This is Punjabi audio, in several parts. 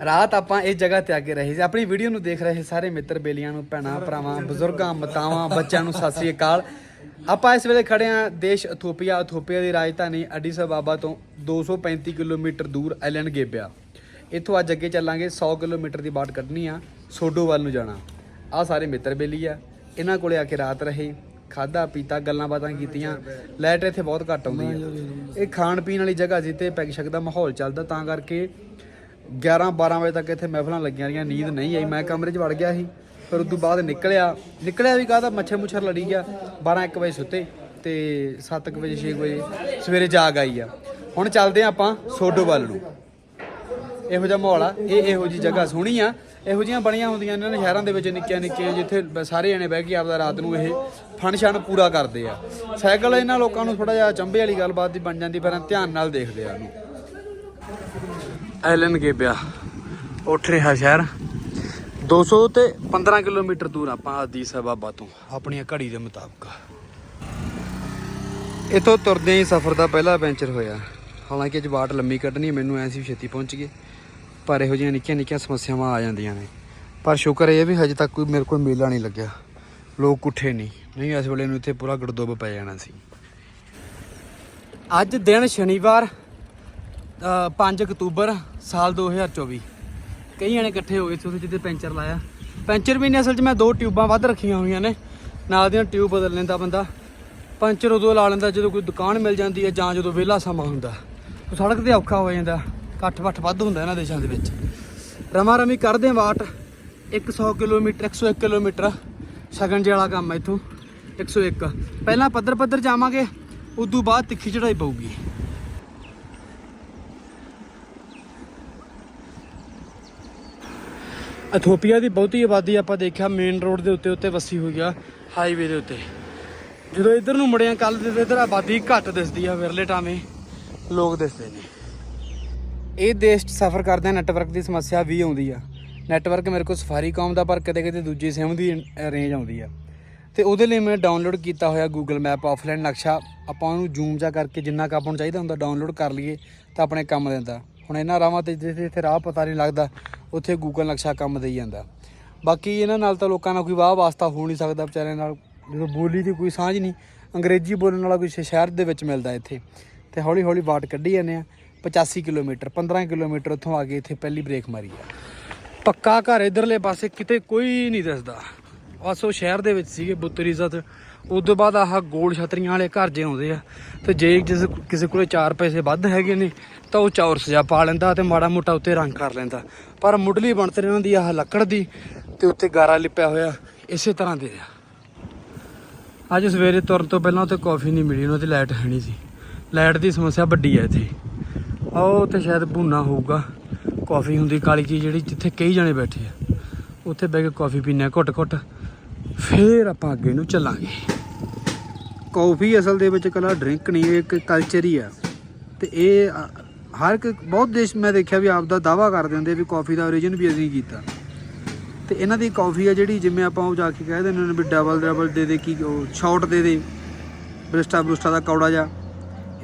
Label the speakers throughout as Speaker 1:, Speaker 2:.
Speaker 1: ਰਾਤ ਆਪਾਂ ਇਸ ਜਗ੍ਹਾ ਤੇ ਆ ਕੇ ਰਹੇ ਸੀ। ਆਪਣੀ ਵੀਡੀਓ ਨੂੰ ਦੇਖ ਰਹੇ ਸਾਰੇ ਮਿੱਤਰ ਬੇਲੀਆਂ ਨੂੰ ਭੈਣਾਂ ਭਰਾਵਾਂ ਬਜ਼ੁਰਗਾਂ ਮਤਾਵਾਂ ਬੱਚਿਆਂ ਨੂੰ ਸਤਿ ਸ੍ਰੀ ਅਕਾਲ। ਆਪਾਂ ਇਸ ਵੇਲੇ ਖੜੇ ਆ ਦੇਸ਼ ਇਥੋਪੀਆ ਇਥੋਪੀਆ ਦੀ ਰਾਜਧਾਨੀ ਅਡੀਸ ਅਬਾਬਾ ਤੋਂ 235 ਕਿਲੋਮੀਟਰ ਦੂਰ ਐਲਨ ਗੇਬਿਆ। ਇੱਥੋਂ ਅੱਜ ਅੱਗੇ ਚੱਲਾਂਗੇ 100 ਕਿਲੋਮੀਟਰ ਦੀ ਬਾਟ ਕੱਢਣੀ ਆ ਸੋਡੋ ਵੱਲ ਨੂੰ ਜਾਣਾ। ਆ ਸਾਰੇ ਮਿੱਤਰ ਬੇਲੀ ਆ। ਇਹਨਾਂ ਕੋਲੇ ਆ ਕੇ ਰਾਤ ਰਹੇ ਖਾਦਾ ਪੀਤਾ ਗੱਲਾਂ ਬਾਤਾਂ ਕੀਤੀਆਂ। ਲਾਈਟ ਇੱਥੇ ਬਹੁਤ ਘੱਟ ਆਉਂਦੀ ਆ। ਇਹ ਖਾਣ ਪੀਣ ਵਾਲੀ ਜਗ੍ਹਾ ਸੀ ਤੇ ਪੈਗ ਸ਼ਕ ਦਾ ਮਾਹੌਲ ਚੱਲਦਾ ਤਾਂ ਕਰਕੇ 11 12 ਵਜੇ ਤੱਕ ਇੱਥੇ ਮਹਿਫਲਾਂ ਲੱਗੀਆਂ ਰਹੀਆਂ, ਨੀਂਦ ਨਹੀਂ ਆਈ। ਮੈਂ ਕਮਰੇ 'ਚ ਵੜ ਗਿਆ ਸੀ, ਫਿਰ ਉਸ ਤੋਂ ਬਾਅਦ ਨਿਕਲਿਆ। ਨਿਕਲਿਆ ਵੀ ਕਾਹਦਾ? ਮੱਛਰ ਮੁੱਛਰ ਲੜੀ ਗਿਆ। 12 1 ਵਜੇ ਸੁੱਤੇ ਤੇ 7 ਵਜੇ 6 ਵਜੇ ਸਵੇਰੇ ਜਾਗ ਆਈ ਆ। ਹੁਣ ਚੱਲਦੇ ਆ ਆਪਾਂ ਸੋਡੋ ਵੱਲ ਨੂੰ। ਇਹੋ ਜਿਹਾ ਮਾਹੌਲ ਆ। ਇਹ ਇਹੋ ਜੀ ਜਗ੍ਹਾ ਸੋਹਣੀ ਆ। ਇਹੋ ਜੀਆਂ ਬਣੀਆਂ ਹੁੰਦੀਆਂ ਇਹਨਾਂ ਨੇ, ਸ਼ਹਿਰਾਂ ਦੇ ਵਿੱਚ ਨਿੱਕੀਆਂ ਨਿੱਕੀਆਂ, ਜਿੱਥੇ ਸਾਰੇ ਜਣੇ ਬਹਿ ਕੇ ਆਪਦਾ ਰਾਤ ਨੂੰ ਇਹ ਫੰਕਸ਼ਨ ਪੂਰਾ ਕਰਦੇ ਆ। ਸਾਈਕਲ ਇਹਨਾਂ ਲੋਕਾਂ ਨੂੰ ਥੋੜਾ ਜਿਹਾ ਚੰਬੇ ਵਾਲੀ ਗੱਲਬਾਤ ਦੀ ਬਣ ਜਾਂਦੀ, ਪਰ ਧਿਆਨ ਨਾਲ ਦੇਖਦੇ ਆ ਉਹਨੂੰ ਐਲਨ ਗੇਬਿਆ ਉੱਠ ਰਿਹਾ ਸ਼ਹਿਰ। 200 ਤੇ 15 ਕਿਲੋਮੀਟਰ ਦੂਰ ਆਪਾਂ ਆਦੀਸ ਬਾਬਾ ਤੋਂ ਆਪਣੀ ਘੜੀ ਦੇ ਮੁਤਾਬਕ। ਇਥੋਂ ਤੁਰਦੇ ਹੀ ਸਫ਼ਰ ਦਾ ਪਹਿਲਾ ਪੈਂਚਰ ਹੋਇਆ। ਹਾਲਾਂਕਿ ਅੱਜ ਬਾਟ ਲੰਮੀ ਕੱਢਣੀ ਮੈਨੂੰ ਐ ਸੀ ਛੇਤੀ ਪਹੁੰਚ ਗਏ। ਪਰ ਇਹੋ ਜਿਹੀਆਂ ਨਿੱਕੀਆਂ ਨਿੱਕੀਆਂ ਸਮੱਸਿਆਵਾਂ ਆ ਜਾਂਦੀਆਂ ਨੇ। ਪਰ ਸ਼ੁਕਰ ਇਹ ਵੀ ਹਜੇ ਤੱਕ ਕੋਈ ਮੇਰੇ ਕੋਲ ਮੇਲਾ ਨਹੀਂ ਲੱਗਿਆ। ਲੋਕ ਉੱਠੇ ਨਹੀਂ। ਨਹੀਂ, ਇਸ ਵੇਲੇ ਨੂੰ ਇੱਥੇ ਪੂਰਾ ਗੜਦੋਬ ਪੈ ਜਾਣਾ ਸੀ। ਅੱਜ ਦਿਨ ਸ਼ਨੀਵਾਰ 5 ਅਕਤੂਬਰ ਸਾਲ 2024 ਕਈ ਜਣੇ ਇਕੱਠੇ ਹੋ ਗਏ ਸੀ ਉੱਥੇ ਜਿੱਤੇ ਪੈਂਚਰ ਲਾਇਆ। ਪੈਂਚਰ ਵੀ ਨੇ ਅਸਲ 'ਚ ਮੈਂ ਦੋ ਟਿਊਬਾਂ ਵੱਧ ਰੱਖੀਆਂ ਹੋਈਆਂ ਨੇ। ਨਾਲ ਦੀਆਂ ਟਿਊਬ ਬਦਲ ਲੈਂਦਾ ਬੰਦਾ। ਪੰਚਰ ਉਦੋਂ ਲਾ ਲੈਂਦਾ ਜਦੋਂ ਕੋਈ ਦੁਕਾਨ ਮਿਲ ਜਾਂਦੀ ਹੈ ਜਾਂ ਜਦੋਂ ਵਿਹਲਾ ਸਮਾਂ ਹੁੰਦਾ। ਸੜਕ ਤੇ ਔਖਾ ਹੋ ਜਾਂਦਾ। ਇਕੱਠ ਵੱਠ ਵੱਧ ਹੁੰਦਾ ਇਹਨਾਂ ਦੇਸ਼ਾਂ ਦੇ ਵਿੱਚ। ਰਮਾ ਰਮੀ ਕਰਦੇ ਆ ਵਾਟ। 100 ਕਿਲੋਮੀਟਰ 101 ਕਿਲੋਮੀਟਰ ਸ਼ਗਨ ਜੇ ਵਾਲਾ ਕੰਮ ਹੈ ਇੱਥੋਂ। 101 ਪਹਿਲਾਂ ਪੱਧਰ ਪੱਧਰ ਜਾਵਾਂਗੇ, ਉਦੋਂ ਬਾਅਦ ਤਿੱਖੀ ਚੜਾਈ ਪਊਗੀ। ਇਥੋਪੀਆ ਦੀ ਬਹੁਤੀ ਆਬਾਦੀ ਆਪਾਂ ਦੇਖਿਆ ਮੇਨ ਰੋਡ ਦੇ ਉੱਤੇ ਉੱਤੇ ਵਸੀ ਹੋਈ ਆ। ਹਾਈਵੇ ਦੇ ਉੱਤੇ। ਜਦੋਂ ਇੱਧਰ ਨੂੰ ਮੁੜਿਆ ਕੱਲ ਦੇ ਇੱਧਰ ਆਬਾਦੀ ਘੱਟ ਦਿਸਦੀ ਆ ਵਿਰਲੇ ਟਾਵੇਂ। ਲੋਕ ਦਿਸਦੇ ਨੇ। ਇਹ ਦੇਸ਼ 'ਚ ਸਫ਼ਰ ਕਰਦਿਆਂ ਨੈਟਵਰਕ ਦੀ ਸਮੱਸਿਆ ਵੀ ਆਉਂਦੀ ਆ। ਨੈਟਵਰਕ ਮੇਰੇ ਕੋਲ ਸਫਾਰੀਕਾਮ ਦਾ ਪਰ ਕਦੇ ਕਦੇ ਦੂਜੀ ਸਿਮ ਦੀ ਰੇਂਜ ਆਉਂਦੀ ਆ। ਤੇ ਉਹਦੇ ਲਈ ਮੈਂ ਡਾਊਨਲੋਡ ਕੀਤਾ ਹੋਇਆ Google ਮੈਪ ਆਫਲਾਈਨ ਨਕਸ਼ਾ। ਆਪਾਂ ਉਹਨੂੰ ਜ਼ੂਮ ਜਾ ਕਰਕੇ ਜਿੰਨਾ ਕੁ ਆਪਾਂ ਨੂੰ ਚਾਹੀਦਾ ਹੁੰਦਾ ਡਾਊਨਲੋਡ ਕਰ ਲਈਏ ਤਾਂ ਆਪਣੇ ਕੰਮ ਦਿੰਦਾ। ਹੁਣ ਇਹਨਾਂ ਰਾਵਾਂ ਤੇ ਜਿੱਥੇ ਜਿੱਥੇ ਰਾਹ ਪਤਾ ਨਹੀਂ ਲੱਗਦਾ, ਉੱਥੇ ਗੂਗਲ ਨਕਸ਼ਾ ਕੰਮ ਦੇਈ ਜਾਂਦਾ। ਬਾਕੀ ਇਹਨਾਂ ਨਾਲ ਤਾਂ ਲੋਕਾਂ ਨਾਲ ਕੋਈ ਵਾਹ ਵਾਸਤਾ ਹੋ ਨਹੀਂ ਸਕਦਾ, ਵਿਚਾਰਿਆਂ ਨਾਲ ਜਦੋਂ ਬੋਲੀ ਦੀ ਕੋਈ ਸਾਂਝ ਨਹੀਂ, ਅੰਗਰੇਜ਼ੀ ਬੋਲਣ ਵਾਲਾ ਕੋਈ ਸ਼ਹਿਰ ਦੇ ਵਿੱਚ ਮਿਲਦਾ ਇੱਥੇ। ਤੇ ਹੌਲੀ ਹੌਲੀ ਬਾਟ ਕੱਢੀ ਜਾਂਦੇ ਆ 85 ਕਿਲੋਮੀਟਰ 15 ਕਿਲੋਮੀਟਰ ਉੱਥੋਂ ਆ ਕੇ ਇੱਥੇ ਪਹਿਲੀ ਬ੍ਰੇਕ ਮਾਰੀ ਆ। ਪੱਕਾ ਘਰ ਇਧਰਲੇ ਪਾਸੇ ਕਿਤੇ ਕੋਈ ਨਹੀਂ ਦਿਸਦਾ। ਬਸ ਉਹ ਸ਼ਹਿਰ ਦੇ ਵਿੱਚ ਸੀਗੇ ਬੁੱਤਰ ਇੱਜ਼ਤ ਉਸ ਤੋਂ ਬਾਅਦ ਆਹ ਗੋਲ ਛਤਰੀਆਂ ਵਾਲੇ ਘਰ ਜੇ ਆਉਂਦੇ ਆ, ਤੇ ਜੇ ਜਿਸ ਕਿਸੇ ਕੋਲੇ 4 ਪੈਸੇ ਵੱਧ ਹੈਗੇ ਨੇ, ਤਾਂ ਉਹ ਚੌਰ ਸਜਾ ਪਾ ਲੈਂਦਾ ਤੇ ਮਾੜਾ ਮੋਟਾ ਉੱਤੇ ਰੰਗ ਕਰ ਲੈਂਦਾ। ਪਰ ਮੁੱਢਲੀ ਬਣਤਰ ਇਹਨਾਂ ਦੀ ਆਹ ਲੱਕੜ ਦੀ ਤੇ ਉੱਤੇ ਗਾਰਾ ਲਿਪਿਆ ਹੋਇਆ, ਇਸੇ ਤਰ੍ਹਾਂ ਦੇ ਆ। ਅੱਜ ਸਵੇਰੇ ਤੁਰਨ ਤੋਂ ਪਹਿਲਾਂ ਉੱਥੇ ਕਾਫੀ ਨਹੀਂ ਮਿਲੀ, ਉਹਨਾਂ ਦੀ ਲਾਈਟ ਹੈ ਨਹੀਂ ਸੀ। ਲਾਈਟ ਦੀ ਸਮੱਸਿਆ ਵੱਡੀ ਹੈ ਇੱਥੇ। ਆਓ ਉੱਥੇ ਸ਼ਾਇਦ ਭੂਨਾ ਹੋਊਗਾ। ਕਾਫੀ ਹੁੰਦੀ ਕਾਲੀ ਚੀਜ਼ ਜਿਹੜੀ ਜਿੱਥੇ ਕਈ ਜਣੇ ਬੈਠੇ ਆ। ਉੱਥੇ ਬਹਿ ਕੇ ਕਾਫੀ ਪੀਨੇ ਆ ਘੁੱਟ ਘੁੱਟ ਫੇਰ ਆਪਾਂ ਅੱਗੇ ਨੂੰ ਚੱਲਾਂਗੇ। ਕੌਫੀ ਅਸਲ ਦੇ ਵਿੱਚ ਕਲਾ ਡਰਿੰਕ ਨਹੀਂ, ਇਹ ਇੱਕ ਕਲਚਰ ਹੀ ਆ। ਤੇ ਇਹ, ਹਰ ਇੱਕ, ਬਹੁਤ ਦੇਸ਼ ਮੈਂ ਦੇਖਿਆ ਵੀ ਆਪ ਦਾ ਦਾਵਾ ਕਰਦੇ ਹੁੰਦੇ ਵੀ ਕਾਫੀ ਦਾ origin ਵੀ ਅਸੀਂ ਕੀਤਾ। ਤੇ ਇਹਨਾਂ ਦੀ ਕਾਫੀ ਆ ਜਿਹੜੀ, ਜਿਵੇਂ ਆਪਾਂ ਉਹ ਜਾ ਕੇ ਕਹਿ ਦਿੰਦੇ ਨੇ ਵੀ ਡਬਲ ਡਬਲ ਦੇ ਦੇ ਕੀ, ਉਹ ਸ਼ਾਟ ਦੇ ਦੇ, ਬ੍ਰਿਸਟਾ ਬ੍ਰਿਸਟਾ ਦਾ ਕੌੜਾ ਜਾ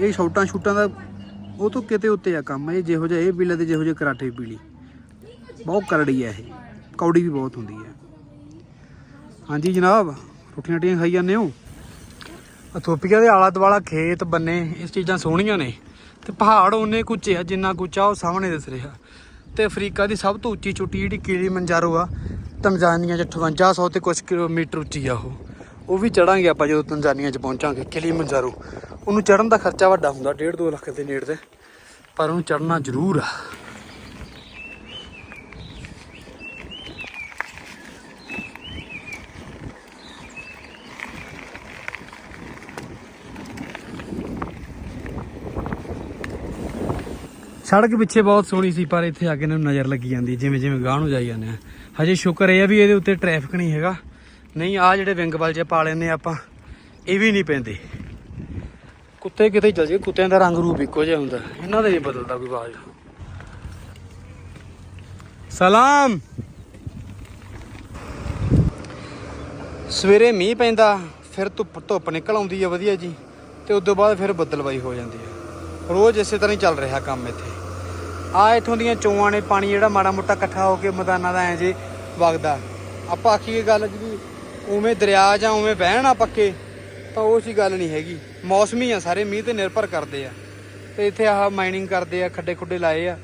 Speaker 1: ਇਹ ਸ਼ਾਟਾਂ ਸ਼ੂਟਾਂ ਦਾ, ਉਹ ਤੋਂ ਕਿਤੇ ਉੱਤੇ ਆ ਕੰਮ, ਇਹ ਜਿਹੋ ਜਿਹਾ, ਇਹ ਪੀਲਾ ਤੇ ਜਿਹੋ ਜਿਹਾ ਕਰਾਟੇ ਪੀਲੀ ਬਹੁਤ ਕਰੜੀ ਆ ਇਹ, ਕੌੜੀ ਵੀ ਬਹੁਤ ਹੁੰਦੀ ਹੈ ਹਾਂਜੀ ਜਨਾਬ, ਰੋਟੀਆਂ ਟੀਆਂ ਖਾਈ ਜਾਂਦੇ ਹੋ? ਅਥੋਪੀਆ ਦੇ ਆਲਾ ਦੁਆਲਾ ਖੇਤ ਬੰਨੇ, ਇਸ ਚੀਜ਼ਾਂ ਸੋਹਣੀਆਂ ਨੇ। ਤੇ ਪਹਾੜ ਉਹਨੇ ਕੁੱਚੇ ਆ, ਜਿੰਨਾ ਕੁੱਚਾ ਉਹ ਸਾਹਮਣੇ ਦਿਸ ਰਿਹਾ। ਤੇ ਅਫਰੀਕਾ ਦੀ ਸਭ ਤੋਂ ਉੱਚੀ ਚੋਟੀ ਜਿਹੜੀ ਕਿਲੀ ਮੰਜਾਰੋ ਆ ਤੰਜ਼ਾਨੀਆ 'ਚ 5800 ਤੇ ਕੁਝ ਕਿਲੋਮੀਟਰ ਉੱਚੀ ਆ ਉਹ। ਉਹ ਵੀ ਚੜਾਂਗੇ ਆਪਾਂ ਜਦੋਂ ਤੰਜ਼ਾਨੀਆ 'ਚ ਪਹੁੰਚਾਂਗੇ ਕਿਲੀ ਮੰਜਾਰੋ। ਉਹਨੂੰ ਚੜਨ ਦਾ ਖਰਚਾ ਵੱਡਾ ਹੁੰਦਾ 1.5 2 ਲੱਖ ਦੇ ਨੇੜੇ ਤੇ। ਪਰ ਉਹਨੂੰ ਚੜਨਾ ਜ਼ਰੂਰ ਆ। ਸੜਕ ਪਿੱਛੇ ਬਹੁਤ ਸੋਹਣੀ ਸੀ, ਪਰ ਇੱਥੇ ਆ ਕੇ ਨੂੰ ਨਜ਼ਰ ਲੱਗੀ ਜਾਂਦੀ, ਜਿਵੇਂ ਜਿਵੇਂ ਗਾਹ ਨੂੰ ਜਾਈ ਜਾਂਦੇ ਆ। ਹਜੇ ਸ਼ੁਕਰ ਇਹ ਆ ਵੀ ਇਹਦੇ ਉੱਤੇ ਟ੍ਰੈਫਿਕ ਨਹੀਂ ਹੈਗਾ। ਨਹੀਂ ਆ ਜਿਹੜੇ ਵਿੰਗ ਬਲ ਜੇ ਪਾ ਲੈਨੇ ਆਪਾਂ, ਇਹ ਵੀ ਨਹੀਂ ਪੈਂਦੇ। ਕੁੱਤੇ ਕਿਤੇ ਚਲ ਜੇ ਕੁੱਤਿਆਂ ਦਾ ਰੰਗ ਰੂਪ ਇੱਕੋ ਜਿਹਾ ਹੁੰਦਾ, ਇਹਨਾਂ ਦਾ ਨਹੀਂ ਬਦਲਦਾ ਕੋਈ ਆਵਾਜ਼। ਸਲਾਮ! ਸਵੇਰੇ ਮੀਂਹ ਪੈਂਦਾ, ਫਿਰ ਧੁੱਪ ਧੁੱਪ ਨਿਕਲ ਆਉਂਦੀ ਹੈ ਵਧੀਆ ਜੀ, ਤੇ ਉਸ ਤੋਂ ਬਾਅਦ ਫਿਰ ਬੱਦਲਵਾਈ ਹੋ ਜਾਂਦੀ ਹੈ ਰੋਜ਼ ਇਸੇ ਤਰ੍ਹਾਂ ਹੀ ਚੱਲ ਰਿਹਾ ਕੰਮ ਇੱਥੇ। ਆ ਇਥੋਂ ਦੀਆਂ ਚੋਆਂ ਨੇ ਪਾਣੀ ਜਿਹੜਾ ਮਾੜਾ ਮੋਟਾ ਇਕੱਠਾ ਹੋ ਕੇ ਮੈਦਾਨਾਂ ਦਾ ਐ ਜੇ ਵਗਦਾ। ਆਪਾਂ ਆਖੀਏ ਗੱਲ ਜੀ ਉਵੇਂ ਦਰਿਆ ਜਾਂ ਉਵੇਂ ਬਹਿਣ ਆ ਪੱਕੇ, ਤਾਂ ਉਹ ਸੀ ਗੱਲ ਨਹੀਂ ਹੈਗੀ। ਮੌਸਮੀ ਆ ਸਾਰੇ, ਮੀਂਹ ਤੇ ਨਿਰਭਰ ਕਰਦੇ ਆ। ਤੇ ਇੱਥੇ ਆਹ ਮਾਈਨਿੰਗ ਕਰਦੇ ਆ ਖੱਡੇ ਖੁੱਡੇ ਲਾਏ ਆ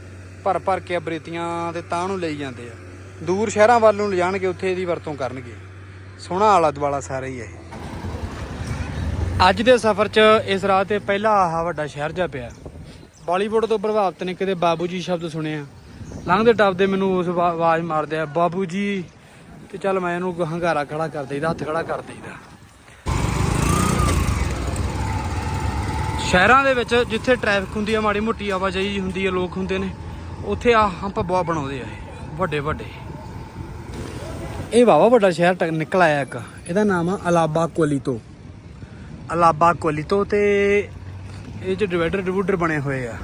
Speaker 1: ਭਰ ਭਰ ਕੇ ਬਰੇਤੀਆਂ ਤੇ ਤਾਂ ਨੂੰ ਲਈ ਜਾਂਦੇ ਆ। ਦੂਰ ਸ਼ਹਿਰਾਂ ਵੱਲ ਨੂੰ ਲਿਜਾਣਗੇ, ਉੱਥੇ ਇਹਦੀ ਵਰਤੋਂ ਕਰਨਗੇ। ਸੋਹਣਾ ਆਲਾ ਦੁਆਲਾ ਸਾਰਾ ਹੀ ਇਹ। ਅੱਜ ਦੇ ਸਫ਼ਰ 'ਚ ਇਸ ਰਾਹ ਤੇ ਪਹਿਲਾ ਆਹ ਵੱਡਾ ਸ਼ਹਿਰ ਜਾ ਪਿਆ। ਬਾਲੀਵੁੱਡ ਤੋਂ ਪ੍ਰਭਾਵਿਤ ਨੇ ਕਿਤੇ ਬਾਬੂ ਜੀ ਸ਼ਬਦ ਸੁਣੇ ਆ ਲੰਘਦੇ ਟੱਪਦੇ ਮੈਨੂੰ ਉਸ ਆਵਾਜ਼ ਮਾਰਦੇ ਆ ਬਾਬੂ ਜੀ ਤੇ ਚੱਲ ਮੈਂ ਇਹਨੂੰ ਹੰਗਾਰਾ ਖੜਾ ਕਰ ਦੇਈਦਾ, ਹੱਥ ਖੜਾ ਕਰ ਦੇਈਦਾ। ਸ਼ਹਿਰਾਂ ਦੇ ਵਿੱਚ ਜਿੱਥੇ ਟ੍ਰੈਫਿਕ ਹੁੰਦੀ ਆ, ਮਾੜੀ ਮੋਟੀ ਆਵਾਜਾਈ ਹੁੰਦੀ ਆ, ਲੋਕ ਹੁੰਦੇ ਨੇ, ਉੱਥੇ ਆ ਹੰਪ ਬਹੁਤ ਬਣਾਉਂਦੇ ਆ ਵੱਡੇ ਵੱਡੇ। ਇਹ ਵਾਵਾ ਵੱਡਾ ਸ਼ਹਿਰ ਟ- ਨਿਕਲ ਆਇਆ ਇੱਕ, ਇਹਦਾ ਨਾਮ ਆ ਅਲਾਬਾ ਕੋਲੀ ਤੋਂ ਅਲਾਬਾ ਕੋਲੀਤੋ ਤੇ ਇਹ ਚ ਡਿਵਾਈਡਰ ਡਿਵੂਡਰ ਬਣੇ ਹੋਏ ਆ।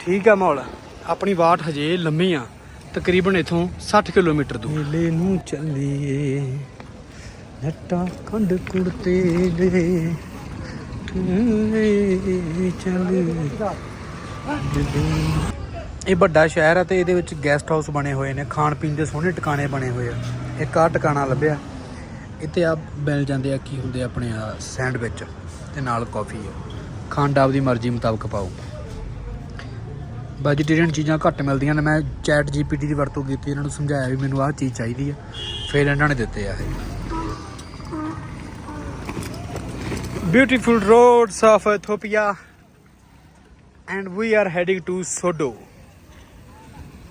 Speaker 1: ਠੀਕ ਆ ਮਾਹੌਲ। ਆਪਣੀ ਵਾਟ ਹਜੇ ਲੰਮੀ ਆ। ਤਕਰੀਬਨ ਇਥੋਂ 60 ਕਿਲੋਮੀਟਰ ਦੂਰ। ਮੇਲੇ ਨੂੰ ਚੱਲੀਏ ਨੱਟਾ ਕੰਡ ਕੁੜਤੇ ਦੇ ਇਹ ਵੱਡਾ ਸ਼ਹਿਰ ਆ ਤੇ ਇਹਦੇ ਵਿੱਚ ਗੈਸਟ ਹਾਊਸ ਬਣੇ ਹੋਏ ਨੇ। ਖਾਣ ਪੀਣ ਦੇ ਸੋਹਣੇ ਟਿਕਾਣੇ ਬਣੇ ਹੋਏ ਆ। ਇੱਕ ਆ ਟਿਕਾਣਾ ਲੱਭਿਆ। ਇੱਥੇ ਆ ਮਿਲ ਜਾਂਦੇ ਆ ਕੀ ਹੁੰਦੇ ਆਪਣੇ ਆ ਸੈਂਡਵਿਚ ਤੇ ਨਾਲ ਕਾਫੀ ਆ ਖੰਡ ਆਪਦੀ ਮਰਜ਼ੀ ਮੁਤਾਬਕ ਪਾਓ। ਵੈਜੀਟੇਰੀਅਨ ਚੀਜ਼ਾਂ ਘੱਟ ਮਿਲਦੀਆਂ ਨੇ। ਮੈਂ ਚੈਟ ਜੀਪੀਟੀ ਦੀ ਵਰਤੋਂ ਕੀਤੀ, ਇਹਨਾਂ ਨੂੰ ਸਮਝਾਇਆ ਵੀ ਮੈਨੂੰ ਆਹ ਚੀਜ਼ ਚਾਹੀਦੀ ਆ ਫਿਰ ਇਹਨਾਂ ਨੇ ਦਿੱਤੇ ਆ ਇਹ। Beautiful roads of Ethiopia and we are heading to Sodo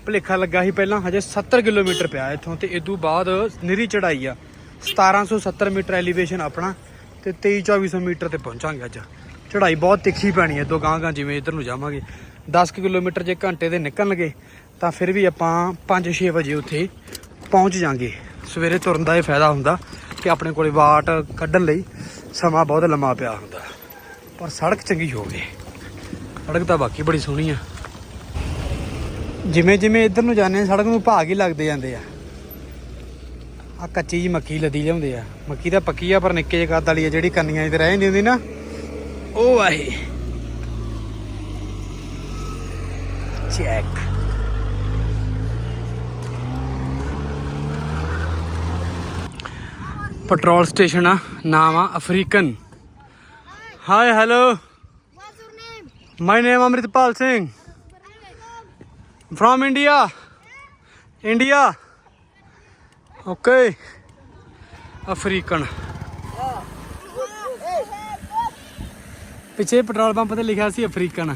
Speaker 1: ਭਲੇਖਾ ਲੱਗਾ ਸੀ ਪਹਿਲਾਂ, ਹਜੇ 70 ਕਿਲੋਮੀਟਰ ਪਿਆ ਇੱਥੋਂ ਤੇ ਇਦੋਂ ਬਾਅਦ ਨਿਰੀ ਚੜਾਈ ਆ। 1770 ਮੀਟਰ ਐਲੀਵੇਸ਼ਨ ਆਪਣਾ। ਤੇ 23 2400 ਮੀਟਰ ਤੇ ਪਹੁੰਚਾਂਗੇ ਅੱਜ। ਚੜ੍ਹਾਈ ਬਹੁਤ ਤਿੱਖੀ ਪੈਣੀ ਹੈ ਤੋਂ ਗਾਂ ਗਾਂ ਜਿਵੇਂ ਇੱਧਰ ਨੂੰ ਜਾਵਾਂਗੇ। 10 ਕੁ ਕਿਲੋਮੀਟਰ ਜੇ ਘੰਟੇ ਦੇ ਨਿਕਲਣਗੇ, ਤਾਂ ਫਿਰ ਵੀ ਆਪਾਂ 5-6 ਵਜੇ ਉੱਥੇ ਪਹੁੰਚ ਜਾਾਂਗੇ। ਸਵੇਰੇ ਤੁਰਨ ਦਾ ਇਹ ਫਾਇਦਾ ਹੁੰਦਾ ਕਿ ਆਪਣੇ ਕੋਲੇ ਵਾਟ ਕੱਢਣ ਲਈ ਸਮਾਂ ਬਹੁਤ ਲੰਮਾ ਪਿਆ ਹੁੰਦਾ। ਪਰ ਸੜਕ ਚੰਗੀ ਹੋ ਗਈ। ਸੜਕ ਤਾਂ ਬਾਕੀ ਬੜੀ ਸੋਹਣੀ ਆ। ਜਿਵੇਂ ਜਿਵੇਂ ਇੱਧਰ ਨੂੰ ਜਾਂਦੇ ਆ ਸੜਕ ਨੂੰ ਭਾਗ ਹੀ ਲੱਗਦੇ ਜਾਂਦੇ ਆ। ਆ ਕੱਚੀ ਜੀ ਮੱਕੀ ਲੱਦੀ ਲਿਆਉਂਦੇ ਆ। ਮੱਕੀ ਤਾਂ ਪੱਕੀ ਆ, ਪਰ ਨਿੱਕੇ ਜਿਹੇ ਕੱਦ ਵਾਲੀ ਆ ਜਿਹੜੀ ਕੰਨੀਆਂ 'ਚ ਰਹਿ ਜਾਂਦੀ ਹੁੰਦੀ ਨਾ। ਉਹ ਆ ਇਹ ਚੈੱਕ ਪੈਟਰੋਲ ਸਟੇਸ਼ਨ ਆ, ਨਾਮ ਆ African. Hi hello
Speaker 2: What's your name?
Speaker 1: My name Amritpal Singh. From India India okay. African. ਪਿੱਛੇ ਪੈਟਰੋਲ ਪੰਪ ਤੇ ਲਿਖਿਆ ਸੀ ਅਫਰੀਕਨ।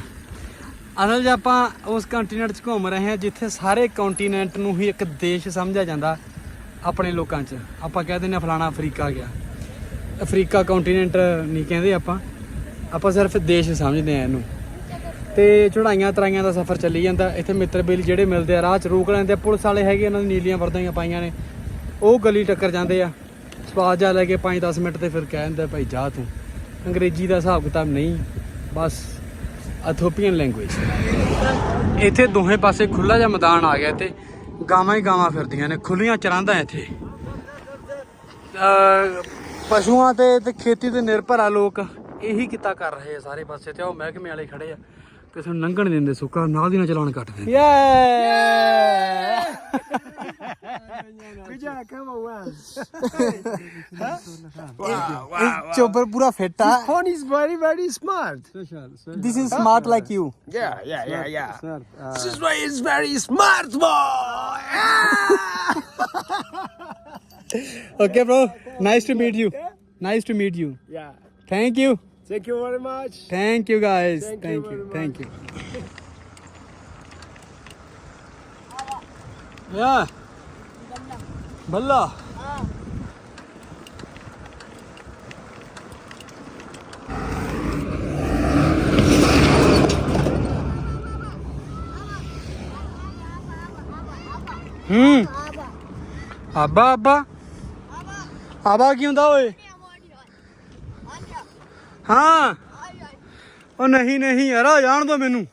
Speaker 1: ਅਸਲ 'ਚ ਆਪਾਂ ਉਸ ਕੰਟੀਨੈਂਟ 'ਚ ਘੁੰਮ ਰਹੇ ਹਾਂ ਜਿੱਥੇ ਸਾਰੇ ਕੰਟੀਨੈਂਟ ਨੂੰ ਹੀ ਇੱਕ ਦੇਸ਼ ਸਮਝਿਆ ਜਾਂਦਾ ਆਪਣੇ ਲੋਕਾਂ 'ਚ। ਆਪਾਂ ਕਹਿ ਦਿੰਦੇ ਹਾਂ ਫਲਾਣਾ ਅਫਰੀਕਾ ਗਿਆ। ਅਫਰੀਕਾ ਕੰਟੀਨੈਂਟ ਨਹੀਂ ਕਹਿੰਦੇ ਆਪਾਂ। ਆਪਾਂ ਸਿਰਫ ਦੇਸ਼ ਸਮਝਦੇ ਆ ਇਹਨੂੰ। ਤੇ ਚੜਾਈਆਂ ਤਰਾਈਆਂ ਦਾ ਸਫ਼ਰ ਚੱਲੀ ਜਾਂਦਾ। ਇੱਥੇ ਮਿੱਤਰ ਬੇਲੀ ਜਿਹੜੇ ਮਿਲਦੇ ਆ, ਰਾਹ 'ਚ ਰੋਕ ਲੈਂਦੇ ਆ। ਪੁਲਿਸ ਵਾਲੇ ਹੈਗੇ ਉਹਨਾਂ ਦੀ ਨੀਲੀਆਂ ਵਰਦੀਆਂ ਪਾਈਆਂ ਨੇ। ਉਹ ਗਲੀ ਟੱਕਰ ਜਾਂਦੇ ਆ। ਸਵਾਦ ਜਾ ਲੈ ਕੇ 5-10 ਮਿੰਟ ਤੇ ਫਿਰ ਕਹਿ ਦਿੰਦੇ, ਭਾਈ ਜਾ ਤੂੰ। ਅੰਗਰੇਜ਼ੀ ਦਾ ਹਿਸਾਬ ਕਿਤਾਬ ਨਹੀਂ, ਬਸ ਅਥੋਪੀਅਨ ਲੈਂਗੁਏਜ ਇੱਥੇ ਦੋਹੇ ਪਾਸੇ ਖੁੱਲਾ ਜਿਹਾ ਮੈਦਾਨ ਆ ਗਿਆ ਤੇ ਗਾਵਾਂ ਹੀ ਗਾਵਾਂ ਫਿਰਦੀਆਂ ਨੇ ਖੁੱਲੀਆਂ ਚਰਾਂਦਾ ਇੱਥੇ। ਪਸ਼ੂਆਂ ਤੇ ਤੇ ਖੇਤੀ ਤੇ ਨਿਰਭਰ ਆ ਲੋਕ। ਇਹੀ ਕਿੱਤਾ ਕਰ ਰਹੇ ਆ ਸਾਰੇ ਪਾਸੇ ਤੇ। ਉਹ ਮਹਿਕਮੇ ਵਾਲੇ ਖੜੇ ਆ। ਕਿਸੇ ਨੂੰ ਲੰਘਣ ਨਹੀਂ ਦਿੰਦੇ ਸੁੱਕਾ ਨਾਲ ਦੀ ਨਾਲ ਚਲਾਨ ਕੱਟਦੇ ਯੇ ਚੋਬਰ ਪੂਰਾ ਫਿੱਟ ਆ
Speaker 3: phone is very very smart.
Speaker 1: This is smart like you
Speaker 3: Yeah, yeah, yeah, yeah. this is why it's very smart boy.
Speaker 1: Okay bro nice to meet you nice to meet you
Speaker 3: Yeah.
Speaker 1: Thank you
Speaker 3: Thank you very much. Thank you
Speaker 1: guys. Thank,
Speaker 3: thank
Speaker 1: you. you thank you. yeah. Balla. Hmm आबा आबा आबा क्यों था ਹਾਂ। ਉਹ ਨਹੀਂ ਨਹੀਂ, ਯਾਰ, ਜਾਣ ਦੋ ਮੈਨੂੰ।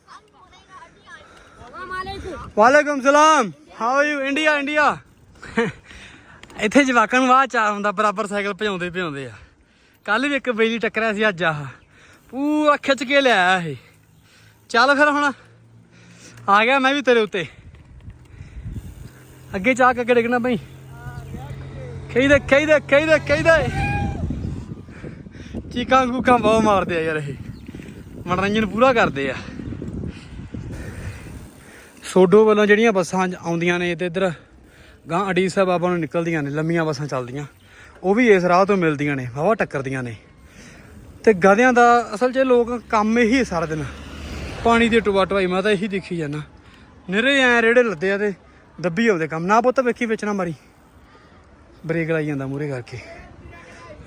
Speaker 1: ਵਾਲੇਕੁਮ ਸਲਾਮ। ਹਾਊ ਯੂ ਇੰਡੀਆ ਇੰਡੀਆ ਇੱਥੇ ਜਵਾਕਾਂ ਨੂੰ ਆਹ ਚਾਹ ਹੁੰਦਾ, ਬਰਾਬਰ ਸਾਈਕਲ ਭਜਾਉਂਦੇ ਭਜਾਉਂਦੇ ਆ। ਕੱਲ ਵੀ ਇੱਕ ਬਿਜਲੀ ਟੱਕਰਿਆ ਸੀ, ਅੱਜ ਆਹ। ਪੂਰਾ ਖਿੱਚ ਕੇ ਲਿਆਇਆ ਇਹ। ਚੱਲ ਫਿਰ ਹੁਣ। ਆ ਗਿਆ ਮੈਂ ਵੀ ਤੇਰੇ ਉੱਤੇ। ਅੱਗੇ ਜਾ ਕੇ ਡਿੱਗਣਾ ਬਈ। ਕਹੀ ਦੇ ਖੇਦੇ ਖੇਦੇ ਖੇਦੇ ਖੇਦੇ ਚੀਕਾਂ ਕੂਕਾਂ ਬਹੁਤ ਮਾਰਦੇ ਆ ਯਾਰ ਇਹ। ਮਨੋਰੰਜਨ ਪੂਰਾ ਕਰਦੇ ਆ। ਸੋਡੋ ਵੱਲੋਂ ਜਿਹੜੀਆਂ ਬੱਸਾਂ ਆਉਂਦੀਆਂ ਨੇ ਤੇ ਇੱਧਰ ਗਾਂ ਅਡੀਸਾ ਬਾਬਾ ਨੂੰ ਨਿਕਲਦੀਆਂ ਨੇ, ਲੰਮੀਆਂ ਬੱਸਾਂ ਚੱਲਦੀਆਂ। ਉਹ ਵੀ ਇਸ ਰਾਹ ਤੋਂ ਮਿਲਦੀਆਂ ਨੇ, ਵਾਹਵਾ ਟੱਕਰਦੀਆਂ ਨੇ। ਤੇ ਗਧਿਆਂ ਦਾ ਅਸਲ 'ਚ ਲੋਕ ਕੰਮ ਇਹੀ ਸਾਰਾ ਦਿਨ। ਪਾਣੀ ਦੀ ਟੁਆ ਟਵਾਈ, ਮੈਂ ਤਾਂ ਇਹੀ ਦੇਖੀ ਜਾਂਦਾ। ਨਿਰੇ ਐ ਰੇੜੇ ਲੱਦੇ ਆ ਤੇ ਦੱਬੀ ਆਉਂਦੇ ਕੰਮ। ਨਾ ਪੁੱਤ ਵੇਖੀ ਵੇਚਣਾ ਮਾਰੀ। ਬ੍ਰੇਕ ਲਾਈ ਜਾਂਦਾ ਮੂਰੇ ਕਰਕੇ।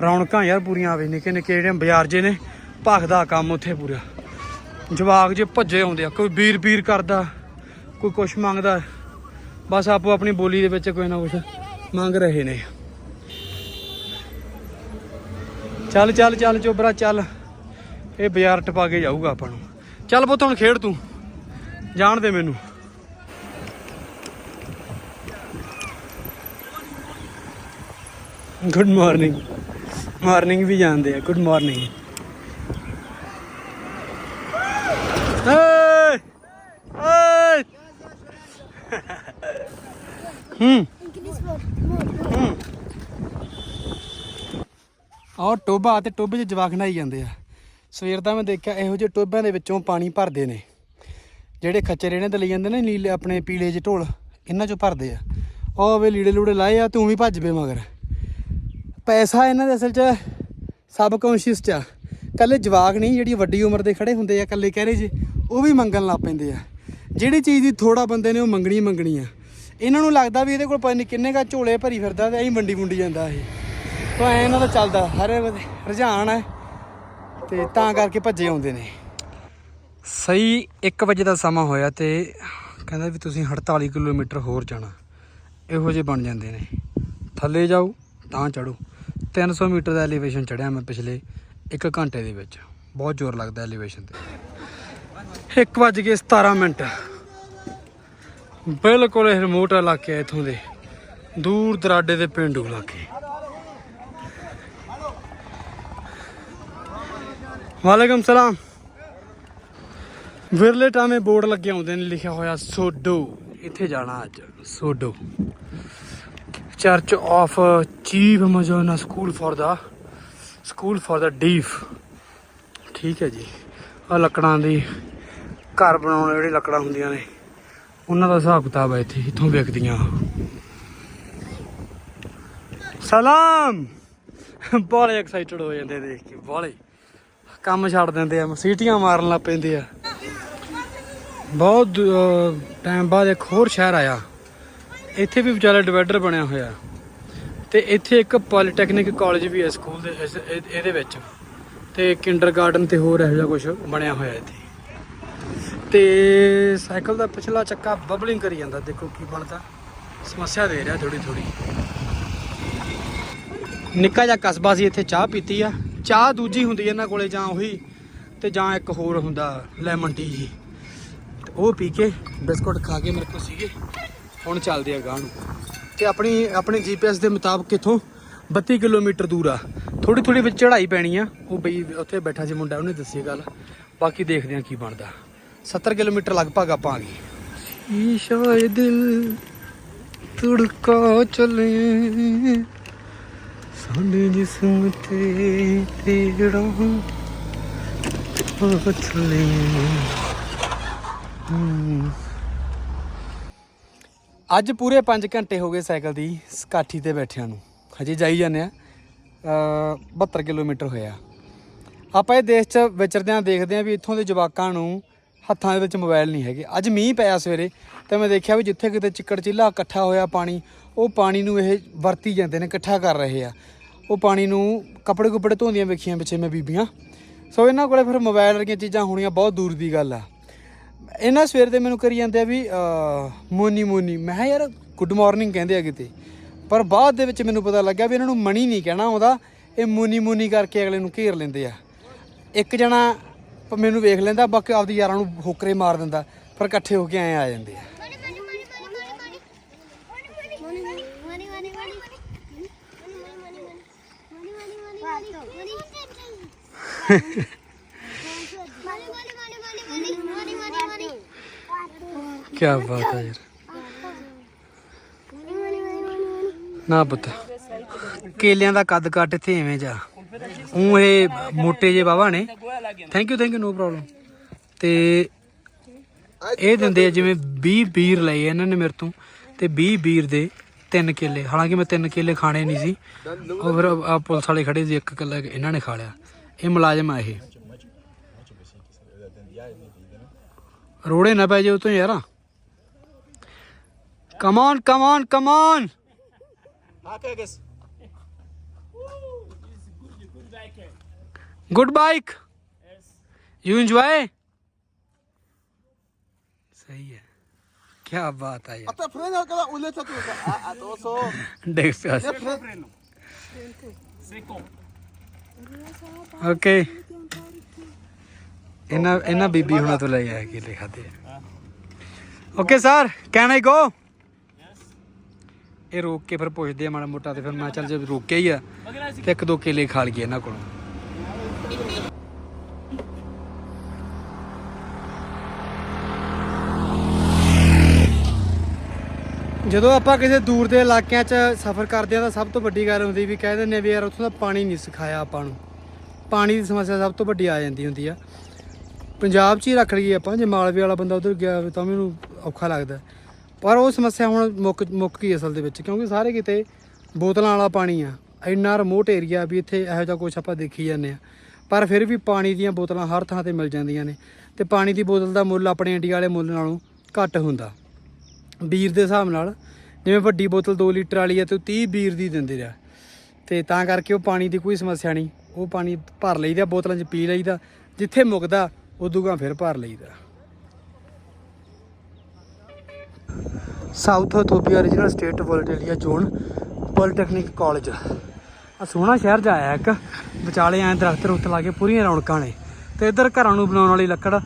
Speaker 1: ਰੌਣਕਾਂ ਯਾਰ ਪੂਰੀਆਂ ਆਵੇ, ਨਿੱਕੇ ਨਿੱਕੇ ਜਿਹੜੇ ਬਾਜ਼ਾਰ ਜੇ ਨੇ ਭਖਦਾ ਕੰਮ ਉੱਥੇ ਪੂਰਾ। ਜਵਾਕ ਜੇ ਭੱਜੇ ਆਉਂਦੇ ਆ, ਕੋਈ ਵੀਰ ਵੀਰ ਕਰਦਾ, ਕੋਈ ਕੁਛ ਮੰਗਦਾ, ਬਸ ਆਪੋ ਆਪਣੀ ਬੋਲੀ ਦੇ ਵਿੱਚ ਕੋਈ ਨਾ ਕੁਛ ਮੰਗ ਰਹੇ ਨੇ। ਚੱਲ ਚੱਲ ਚੱਲ ਚੋਬਰਾ, ਚੱਲ। ਇਹ ਬਾਜ਼ਾਰ ਟਪਾ ਕੇ ਜਾਊਗਾ ਆਪਾਂ ਨੂੰ। ਚੱਲ ਪੁੱਤ, ਹੁਣ ਖੇਡ ਤੂੰ। ਜਾਣ ਦੇ ਮੈਨੂੰ। ਗੁੱਡ ਮਾਰਨਿੰਗ ਮਾਰਨਿੰਗ ਵੀ ਜਾਂਦੇ ਆ, ਗੁੱਡ ਮਾਰਨਿੰਗ। ਏ ਏ ਹੂੰ।
Speaker 2: English
Speaker 1: ਆਹ ਟੋਬਾ ਤੇ ਟੋਬੇ 'ਚ ਜਵਾਕ ਨਹਾਈ ਜਾਂਦੇ ਆ। ਸਵੇਰ ਦਾ ਮੈਂ ਦੇਖਿਆ ਇਹੋ ਜਿਹੇ ਟੋਬਿਆਂ ਦੇ ਵਿੱਚੋਂ ਪਾਣੀ ਭਰਦੇ ਨੇ। ਜਿਹੜੇ ਖੱਚਰ ਇਹਨੇ ਤੇ ਲਈ ਜਾਂਦੇ ਨੇ ਨੀਲੇ ਆਪਣੇ ਪੀਲੇ ਜਿਹੇ ਢੋਲ, ਇਹਨਾਂ 'ਚੋਂ ਭਰਦੇ ਆ। ਉਹ ਵੇ ਲੀੜੇ ਲੂੜੇ ਲਾਏ ਆ, ਤੂੰ ਵੀ ਭੱਜ ਪਏ ਮਗਰ। ਪੈਸਾ ਇਹਨਾਂ ਦੇ ਅਸਲ 'ਚ ਸਬ ਕੌਂਸ਼ੀਅਸ 'ਚ ਆ। ਕੱਲੇ ਜਵਾਕ ਨਹੀਂ, ਜਿਹੜੀ ਵੱਡੀ ਉਮਰ ਦੇ ਖੜੇ ਹੁੰਦੇ ਆ, ਕੱਲੇ ਕਹਿ ਰਹੇ ਜੀ, ਉਹ ਵੀ ਮੰਗਣ ਲੱਗ ਪੈਂਦੇ ਆ। ਜਿਹੜੀ ਚੀਜ਼ ਦੀ ਥੋੜਾ ਬੰਦੇ ਨੇ ਉਹ ਮੰਗਣੀ ਮੰਗਣੀ ਆ। ਇਹਨਾਂ ਨੂੰ ਲੱਗਦਾ ਵੀ ਇਹਦੇ ਕੋਲ ਪਤਾ ਨਹੀਂ ਕਿੰਨੇ ਕਾ ਝੋਲੇ ਭਰੀ ਫਿਰਦਾ ਤੇ ਐਂ ਵੰਡੀ ਮੁੰਡੀ ਜਾਂਦਾ ਇਹ। ਤਾਂ ਐ ਇਹਨਾਂ ਦਾ ਚੱਲਦਾ, ਹਰੇ ਰੁਝਾਨ ਹੈ ਤੇ ਤਾਂ ਕਰਕੇ ਭੱਜੇ ਆਉਂਦੇ ਨੇ। ਸਹੀ 1 ਵਜੇ ਦਾ ਸਮਾਂ ਹੋਇਆ ਤੇ ਕਹਿੰਦਾ ਵੀ ਤੁਸੀਂ 48 ਕਿਲੋਮੀਟਰ ਹੋਰ ਜਾਣਾ। ਇਹੋ ਜਿਹੇ ਬਣ ਜਾਂਦੇ ਨੇ। ਥੱਲੇ ਜਾਓ, ਤਾਂ ਚੜੋ 300 ਮੀਟਰ ਦਾ ਐਲੀਵੇਸ਼ਨ ਚੜਿਆ ਮੈਂ ਪਿਛਲੇ 1 ਘੰਟੇ ਦੇ ਵਿੱਚ। ਬਹੁਤ ਜ਼ੋਰ ਲੱਗਦਾ ਐਲੀਵੇਸ਼ਨ ਤੇ। 1 ਵਜ ਕੇ 17 ਮਿੰਟ। ਬਿਲਕੁਲ ਇਹ ਰਿਮੋਟ ਇਲਾਕੇ ਆ ਇਥੋਂ ਦੇ। ਦੂਰ ਦਰਾਡੇ ਦੇ ਪਿੰਡੂ ਇਲਾਕੇ। ਵਾਲੇਕਮ ਸਲਾਮ। ਵਿਰਲੇ ਟਾਵੇਂ ਬੋਰਡ ਲੱਗੇ ਆਉਂਦੇ ਨੇ, ਲਿਖਿਆ ਹੋਇਆ ਸੋਡੋ। ਇੱਥੇ ਜਾਣਾ ਅੱਜ, Sodo. Church of chief ਮਜੋਨਾ school for the school for the deaf ਠੀਕ ਹੈ ਜੀ। ਆ ਲੱਕੜਾਂ ਦੀ ਘਰ ਬਣਾਉਣ ਜਿਹੜੇ ਲੱਕੜਾਂ ਹੁੰਦੀਆਂ ਨੇ, ਉਹਨਾਂ ਦਾ ਹਿਸਾਬ ਕਿਤਾਬ ਹੈ ਇੱਥੇ, ਇੱਥੋਂ ਵਿਕਦੀਆਂ। ਸਲਾਮ! ਬਾਲੇ ਐਕਸਾਈਟਡ ਹੋ ਜਾਂਦੇ ਦੇਖ ਕੇ, ਬਾਲੇ। ਕੰਮ ਛੱਡ ਦਿੰਦੇ ਆ, ਸੀਟੀਆਂ ਮਾਰਨ ਲੱਗ ਪੈਂਦੇ ਆ। ਬਹੁਤ ਟਾਈਮ ਬਾਅਦ ਇੱਕ ਹੋਰ ਸ਼ਹਿਰ ਆਇਆ। ਇੱਥੇ ਵੀ ਵਿਚਾਰਾ ਡਿਵਾਈਡਰ ਬਣਿਆ ਹੋਇਆ। ਤੇ ਇੱਥੇ ਇੱਕ ਪੋਲੀਟੈਕਨਿਕ ਕਾਲਜ ਵੀ ਹੈ ਸਕੂਲ ਦੇ, ਇਸ- ਇਹ- ਇਹਦੇ ਵਿੱਚ। ਤੇ ਕਿੰਡਰਗਾਰਟਨ ਤੇ ਹੋਰ ਇਹੋ ਜਿਹਾ ਕੁਝ ਬਣਿਆ ਹੋਇਆ ਇੱਥੇ। ਤੇ ਸਾਈਕਲ ਦਾ ਪਿਛਲਾ ਚੱਕਾ ਬਬਲਿੰਗ ਕਰੀ ਜਾਂਦਾ। ਦੇਖੋ ਕੀ ਬਣਦਾ। ਸਮੱਸਿਆ ਦੇ ਰਿਹਾ ਥੋੜੀ ਥੋੜੀ ਨਿੱਕਾ ਜਿਹਾ ਕਸਬਾ ਸੀ ਇੱਥੇ, ਚਾਹ ਪੀਤੀ ਆ। ਚਾਹ ਦੂਜੀ ਹੁੰਦੀ ਇਹਨਾਂ ਕੋਲੇ ਜਾਂ ਉਹੀ, ਤੇ ਜਾਂ ਇੱਕ ਹੋਰ ਹੁੰਦਾ, ਲੈਮਨ ਟੀ ਜੀ। ਤੇ ਉਹ ਪੀ ਕੇ ਬਿਸਕੁਟ ਖਾ ਕੇ ਮੇਰੇ ਕੋਲ ਸੀਗੇ। ਹੁਣ ਚੱਲਦੇ ਆ ਗਾਂ ਨੂੰ। ਤੇ ਆਪਣੀ, ਆਪਣੇ ਜੀਪੀਐਸ ਦੇ ਮੁਤਾਬਕ ਇੱਥੋਂ 32 ਕਿਲੋਮੀਟਰ ਦੂਰ ਆ। ਥੋੜੀ ਥੋੜੀ ਵਿੱਚ ਚੜ੍ਹਾਈ ਪੈਣੀ ਆ। ਉਹ ਬਈ ਉੱਥੇ ਬੈਠਾ ਸੀ ਮੁੰਡਾ, ਉਹਨੇ ਦੱਸੀ ਗੱਲ। ਬਾਕੀ ਦੇਖਦੇ ਆ ਕੀ ਬਣਦਾ। 70 ਕਿਲੋਮੀਟਰ ਲਗਭਗ ਆਪਾਂ ਆ ਗਏ। ਈਸ਼ਾ ਦਿਲ ਤੁੜਕਾ ਚਲੇ। ਸਾਡੇ ਜਿਸਮ ਤੇ ਤੇਰਾ ਪਛਲੇ ਅੱਜ ਪੂਰੇ 5 ਘੰਟੇ ਹੋ ਗਏ ਸਾਈਕਲ ਦੀ ਕਾਠੀ ਤੇ ਬੈਠਿਆਂ ਨੂੰ। ਹਜੇ ਜਾਈ ਜਾਂਦੇ ਆ। ਅ 72 ਕਿਲੋਮੀਟਰ ਹੋਇਆ ਆਪਾਂ ਇਹ ਦੇਸ਼ 'ਚ ਵਿਚਰਦਿਆਂ ਦੇਖਦੇ ਆ ਵੀ ਇੱਥੋਂ ਦੇ ਜਵਾਕਾਂ ਨੂੰ ਹੱਥਾਂ ਦੇ ਵਿੱਚ ਮੋਬਾਈਲ ਨਹੀਂ ਹੈਗੇ। ਅੱਜ ਮੀਂਹ ਪਿਆ ਸਵੇਰੇ ਤੇ ਮੈਂ ਦੇਖਿਆ ਵੀ ਜਿੱਥੇ ਕਿਤੇ ਚਿੱਕੜ ਚਿੱਲਾ ਇਕੱਠਾ ਹੋਇਆ ਪਾਣੀ, ਉਹ ਪਾਣੀ ਨੂੰ ਇਹ ਵਰਤੀ ਜਾਂਦੇ ਨੇ, ਇਕੱਠਾ ਕਰ ਰਹੇ ਆ। ਉਹ ਪਾਣੀ ਨੂੰ ਕੱਪੜੇ ਕੁਪੜੇ ਧੋਂਦੀਆਂ ਵੇਖੀਆਂ ਪਿੱਛੇ ਮੈਂ ਬੀਬੀਆਂ। ਸੋ ਇਹਨਾਂ ਕੋਲੇ ਫਿਰ ਮੋਬਾਈਲ ਵਰਗੀਆਂ ਚੀਜ਼ਾਂ ਹੋਣੀਆਂ ਬਹੁਤ ਦੂਰ ਦੀ ਗੱਲ ਆ। ਇਹਨਾਂ ਸਵੇਰ ਦੇ ਮੈਨੂੰ ਕਰੀ ਜਾਂਦੇ ਆ ਵੀ ਮੋਨੀ ਮੋਨੀ ਮੈਂ ਕਿਹਾ ਯਾਰ ਗੁੱਡ ਮਾਰਨਿੰਗ ਕਹਿੰਦੇ ਆ ਕਿਤੇ ਪਰ ਬਾਅਦ ਦੇ ਵਿੱਚ ਮੈਨੂੰ ਪਤਾ ਲੱਗਿਆ ਵੀ ਇਹਨਾਂ ਨੂੰ ਮਣੀ ਨਹੀਂ ਕਹਿਣਾ ਆਉਂਦਾ ਇਹ ਮੋਨੀ ਮੋਨੀ ਕਰਕੇ ਅਗਲੇ ਨੂੰ ਘੇਰ ਲੈਂਦੇ ਆ ਇੱਕ ਜਣਾ ਮੈਨੂੰ ਵੇਖ ਲੈਂਦਾ ਬਾਕੀ ਆਪਦੀ ਯਾਰਾਂ ਨੂੰ ਹੋਕਰੇ ਮਾਰ ਦਿੰਦਾ ਪਰ ਇਕੱਠੇ ਹੋ ਕੇ ਐ ਆ ਜਾਂਦੇ ਆ
Speaker 2: Money, money, money,
Speaker 1: ਕੀ ਬਾਤ ਹੈ ਯਾਰ। ਨਾ ਪੁੱਤ, ਕੇਲਿਆਂ ਦਾ ਕੱਦ ਕੱਟ ਇੱਥੇ ਐਵੇਂ ਜਾ। ਉਹ ਇਹ ਮੋਟੇ ਜੇ ਬਾਬਾ ਨੇ। Thank you thank you no problem ਤੇ ਇਹ ਦਿੰਦੇ ਆ ਜਿਵੇਂ 20 ਬੀਰ ਲਏ ਇਹਨਾਂ ਨੇ ਮੇਰੇ ਤੋਂ। ਤੇ 20 ਬੀਰ ਦੇ ਤਿੰਨ ਕੇਲੇ। ਹਾਲਾਂਕਿ ਮੈਂ ਤਿੰਨ ਕੇਲੇ ਖਾਣੇ ਨਹੀਂ ਸੀ। ਉਹ ਫਿਰ ਆ ਪੁਲਿਸ ਵਾਲੇ ਖੜੇ ਸੀ, ਇੱਕ ਕੇਲਾ ਇਹਨਾਂ ਨੇ ਖਾ ਲਿਆ। ਇਹ ਮੁਲਾਜ਼ਮ ਆ ਇਹ। ਰੋੜੇ ਨਾ ਪੈ ਜਾਓ ਤੋਂ ਯਾਰ। Come on come on come on good bike you enjoy सही है क्या बात है यार
Speaker 3: Até frena aquela uleta tua. Ah, ah, tô só.
Speaker 1: देख प्यास ਓਕੇ ਇਹਨਾਂ ਇਹਨਾਂ ਬੀਬੀ ਹੁਣਾਂ ਤੋਂ ਲੈ ਆਇਆ ਕੇਲੇ ਖਾਦੇ okay sir can I go ਇਹ ਰੋਕ ਕੇ ਫਿਰ ਪੁੱਛਦੇ ਆ ਮਾੜਾ ਮੋਟਾ ਤੇ ਫਿਰ ਮੈਂ ਚੱਲ ਜੇ ਰੋਕਿਆ ਹੀ ਆ, ਤੇ ਇੱਕ ਦੋ ਕੇਲੇ ਖਾ ਲਈਏ ਇਹਨਾਂ ਕੋਲੋਂ। ਜਦੋਂ ਆਪਾਂ ਕਿਸੇ ਦੂਰ ਦੇ ਇਲਾਕਿਆਂ 'ਚ ਸਫ਼ਰ ਕਰਦੇ ਆ ਤਾਂ ਸਭ ਤੋਂ ਵੱਡੀ ਗੱਲ ਹੁੰਦੀ ਵੀ ਕਹਿ ਦਿੰਦੇ ਆ ਵੀ ਯਾਰ ਉੱਥੋਂ ਦਾ ਪਾਣੀ ਨਹੀਂ ਸਿਖਾਇਆ ਆਪਾਂ ਨੂੰ। ਪਾਣੀ ਦੀ ਸਮੱਸਿਆ ਸਭ ਤੋਂ ਵੱਡੀ ਆ ਜਾਂਦੀ ਹੁੰਦੀ ਆ। ਪੰਜਾਬ 'ਚ ਹੀ ਰੱਖ ਲਈਏ ਆਪਾਂ, ਜੇ ਮਾਲਵੇ ਵਾਲਾ ਬੰਦਾ ਉਧਰ ਗਿਆ ਤਾਂ ਵੀ ਉਹਨੂੰ ਔਖਾ ਲੱਗਦਾ। ਪਰ ਉਹ ਸਮੱਸਿਆ ਹੁਣ ਮੁੱਕ ਮੁੱਕ ਗਈ ਅਸਲ ਦੇ ਵਿੱਚ, ਕਿਉਂਕਿ ਸਾਰੇ ਕਿਤੇ ਬੋਤਲਾਂ ਵਾਲਾ ਪਾਣੀ ਆ। ਇੰਨਾ ਰਿਮੋਟ ਏਰੀਆ ਵੀ ਇੱਥੇ ਇਹੋ ਜਿਹਾ ਕੁਝ ਆਪਾਂ ਦੇਖੀ ਜਾਂਦੇ ਆ। ਪਰ ਫਿਰ ਵੀ ਪਾਣੀ ਦੀਆਂ ਬੋਤਲਾਂ ਹਰ ਥਾਂ ਤੇ ਮਿਲ ਜਾਂਦੀਆਂ ਨੇ। ਤੇ ਪਾਣੀ ਦੀ ਬੋਤਲ ਦਾ ਮੁੱਲ ਆਪਣੇ ਇੰਡੀਆ ਵਾਲੇ ਮੁੱਲ ਨਾਲੋਂ ਘੱਟ ਹੁੰਦਾ। ਬੀਰ ਦੇ ਹਿਸਾਬ ਨਾਲ, ਜਿਵੇਂ ਵੱਡੀ ਬੋਤਲ 2 ਲੀਟਰ ਵਾਲੀ ਹੈ ਤੇ ਉਹ 30 ਬੀਰ ਦੀ ਦਿੰਦੇ ਆ। ਤੇ ਤਾਂ ਕਰਕੇ ਉਹ ਪਾਣੀ ਦੀ ਕੋਈ ਸਮੱਸਿਆ ਨਹੀਂ। ਉਹ ਪਾਣੀ ਭਰ ਲਈਦਾ, ਬੋਤਲਾਂ 'ਚ ਪੀ ਲਈਦਾ। ਜਿੱਥੇ ਮੁੱਕਦਾ, ਉਦੋਂ ਫਿਰ ਭਰ ਲਈਦਾ। South Ethiopia regional state Wolaita zone polytechnic college ਆ ਸੋਹਣਾ ਸ਼ਹਿਰ ਜਾ ਆਇਆ ਇੱਕ। ਵਿਚਾਲੇ ਐ ਦਰਖਤ ਰੁੱਤ ਲਾ ਕੇ ਪੂਰੀਆਂ ਰੌਣਕਾਂ ਨੇ। ਤੇ ਇੱਧਰ ਘਰਾਂ ਨੂੰ ਬਣਾਉਣ ਵਾਲੀ ਲੱਕੜ